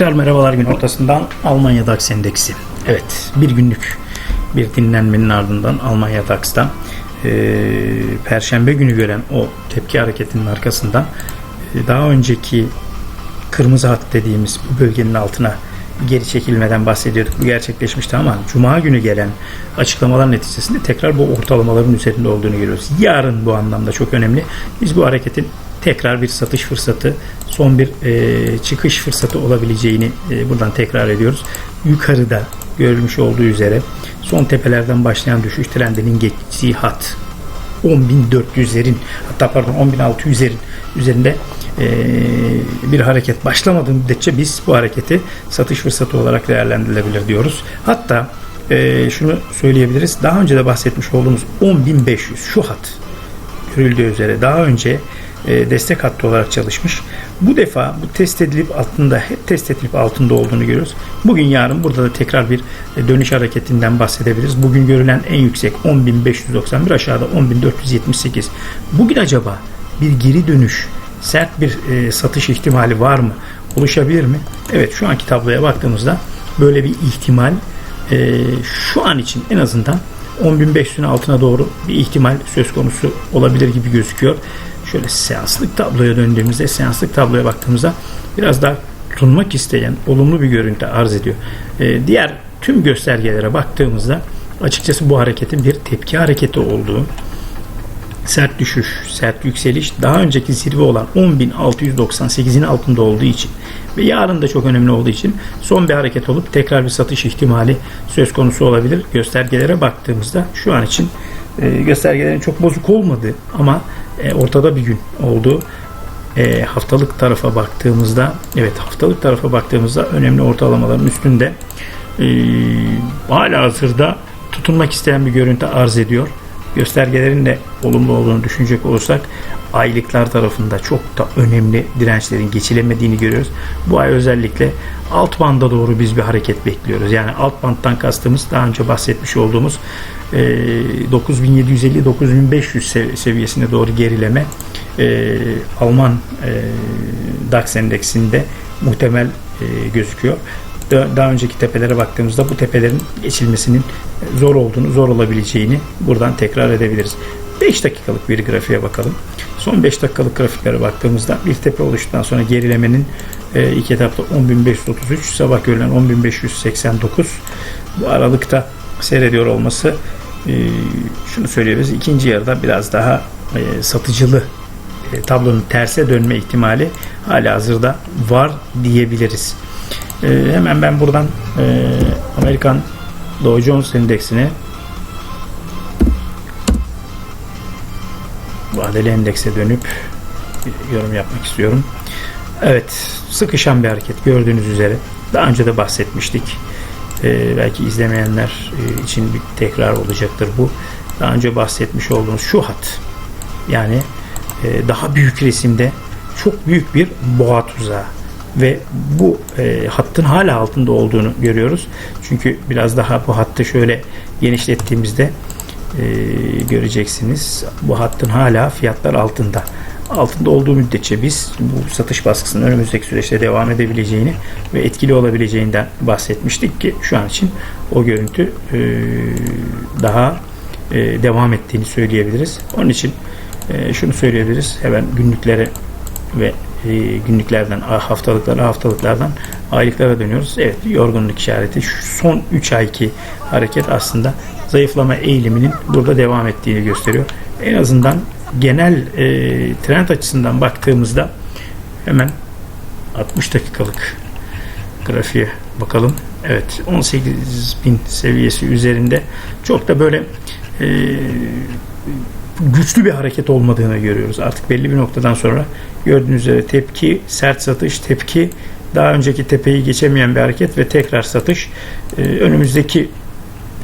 Tekrar merhabalar gün ortasından Almanya DAX endeksi. Evet bir günlük bir dinlenmenin ardından Almanya DAX'tan e, Perşembe günü gören o tepki hareketinin arkasından e, daha önceki kırmızı hat dediğimiz bu bölgenin altına geri çekilmeden bahsediyorduk. Bu gerçekleşmişti ama Cuma günü gelen açıklamalar neticesinde tekrar bu ortalamaların üzerinde olduğunu görüyoruz. Yarın bu anlamda çok önemli. Biz bu hareketin tekrar bir satış fırsatı, son bir e, çıkış fırsatı olabileceğini e, buradan tekrar ediyoruz. Yukarıda görülmüş olduğu üzere son tepelerden başlayan düşüş trendinin geçtiği hat 10.400'lerin hatta pardon 10.600'lerin üzerinde bir hareket başlamadığı müddetçe biz bu hareketi satış fırsatı olarak değerlendirilebilir diyoruz. Hatta e, şunu söyleyebiliriz. Daha önce de bahsetmiş olduğumuz 10.500 şu hat görüldüğü üzere daha önce e, destek hattı olarak çalışmış. Bu defa bu test edilip altında hep test edilip altında olduğunu görüyoruz. Bugün yarın burada da tekrar bir e, dönüş hareketinden bahsedebiliriz. Bugün görülen en yüksek 10.591 aşağıda 10.478. Bugün acaba bir geri dönüş sert bir e, satış ihtimali var mı? Oluşabilir mi? Evet şu anki tabloya baktığımızda böyle bir ihtimal e, şu an için en azından 10.500'ün altına doğru bir ihtimal söz konusu olabilir gibi gözüküyor. Şöyle seanslık tabloya döndüğümüzde, seanslık tabloya baktığımızda biraz daha tutunmak isteyen olumlu bir görüntü arz ediyor. Ee, diğer tüm göstergelere baktığımızda açıkçası bu hareketin bir tepki hareketi olduğu, sert düşüş, sert yükseliş daha önceki zirve olan 10.698'in altında olduğu için ve yarın da çok önemli olduğu için son bir hareket olup tekrar bir satış ihtimali söz konusu olabilir. Göstergelere baktığımızda şu an için e, göstergelerin çok bozuk olmadı ama e, ortada bir gün oldu. E, haftalık tarafa baktığımızda evet haftalık tarafa baktığımızda önemli ortalamaların üstünde e, hala hazırda tutunmak isteyen bir görüntü arz ediyor. Göstergelerin de olumlu olduğunu düşünecek olursak aylıklar tarafında çok da önemli dirençlerin geçilemediğini görüyoruz. Bu ay özellikle alt banda doğru biz bir hareket bekliyoruz. Yani alt bandtan kastımız daha önce bahsetmiş olduğumuz 9750-9500 seviyesine doğru gerileme Alman DAX endeksinde muhtemel gözüküyor. Daha önceki tepelere baktığımızda bu tepelerin geçilmesinin zor olduğunu, zor olabileceğini buradan tekrar edebiliriz. 5 dakikalık bir grafiğe bakalım. Son 5 dakikalık grafiklere baktığımızda bir tepe oluştuktan sonra gerilemenin e, ilk etapta 10.533 sabah görülen 10.589 bu aralıkta seyrediyor olması e, şunu söyleyebiliriz. İkinci yarıda biraz daha e, satıcılı e, tablonun terse dönme ihtimali hala hazırda var diyebiliriz. E, hemen ben buradan e, Amerikan Dow Jones endeksine vadeli endekse dönüp yorum yapmak istiyorum. Evet, sıkışan bir hareket gördüğünüz üzere. Daha önce de bahsetmiştik. Ee, belki izlemeyenler e, için bir tekrar olacaktır bu. Daha önce bahsetmiş olduğumuz şu hat. Yani e, daha büyük resimde çok büyük bir boğa tuzağı ve bu e, hattın hala altında olduğunu görüyoruz. Çünkü biraz daha bu hattı şöyle genişlettiğimizde e, göreceksiniz. Bu hattın hala fiyatlar altında. Altında olduğu müddetçe biz bu satış baskısının önümüzdeki süreçte devam edebileceğini ve etkili olabileceğinden bahsetmiştik ki şu an için o görüntü e, daha e, devam ettiğini söyleyebiliriz. Onun için e, şunu söyleyebiliriz. Hemen günlüklere ve e, günlüklerden haftalıklara haftalıklardan aylıklara dönüyoruz. Evet yorgunluk işareti şu son 3 ayki hareket aslında zayıflama eğiliminin burada devam ettiğini gösteriyor. En azından genel e, trend açısından baktığımızda hemen 60 dakikalık grafiğe bakalım. Evet 18 bin seviyesi üzerinde çok da böyle e, güçlü bir hareket olmadığını görüyoruz. Artık belli bir noktadan sonra gördüğünüz üzere tepki, sert satış, tepki, daha önceki tepeyi geçemeyen bir hareket ve tekrar satış. Ee, önümüzdeki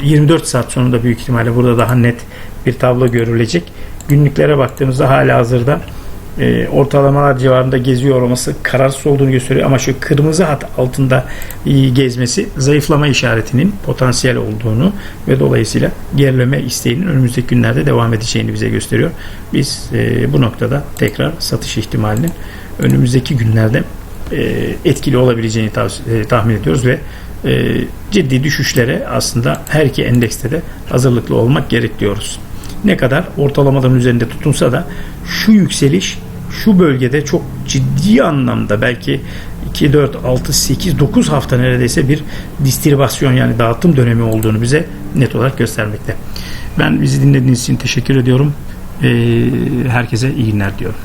24 saat sonunda büyük ihtimalle burada daha net bir tablo görülecek. Günlüklere baktığımızda hala hazırda e, ortalamalar civarında geziyor olması kararsız olduğunu gösteriyor ama şu kırmızı hat altında e, gezmesi zayıflama işaretinin potansiyel olduğunu ve dolayısıyla gerileme isteğinin önümüzdeki günlerde devam edeceğini bize gösteriyor. Biz e, bu noktada tekrar satış ihtimalinin önümüzdeki günlerde e, etkili olabileceğini e, tahmin ediyoruz ve e, ciddi düşüşlere aslında her iki endekste de hazırlıklı olmak gerek diyoruz. Ne kadar ortalamaların üzerinde tutunsa da şu yükseliş şu bölgede çok ciddi anlamda belki 2, 4, 6, 8, 9 hafta neredeyse bir distribasyon yani dağıtım dönemi olduğunu bize net olarak göstermekte. Ben bizi dinlediğiniz için teşekkür ediyorum. Ee, herkese iyi günler diyorum.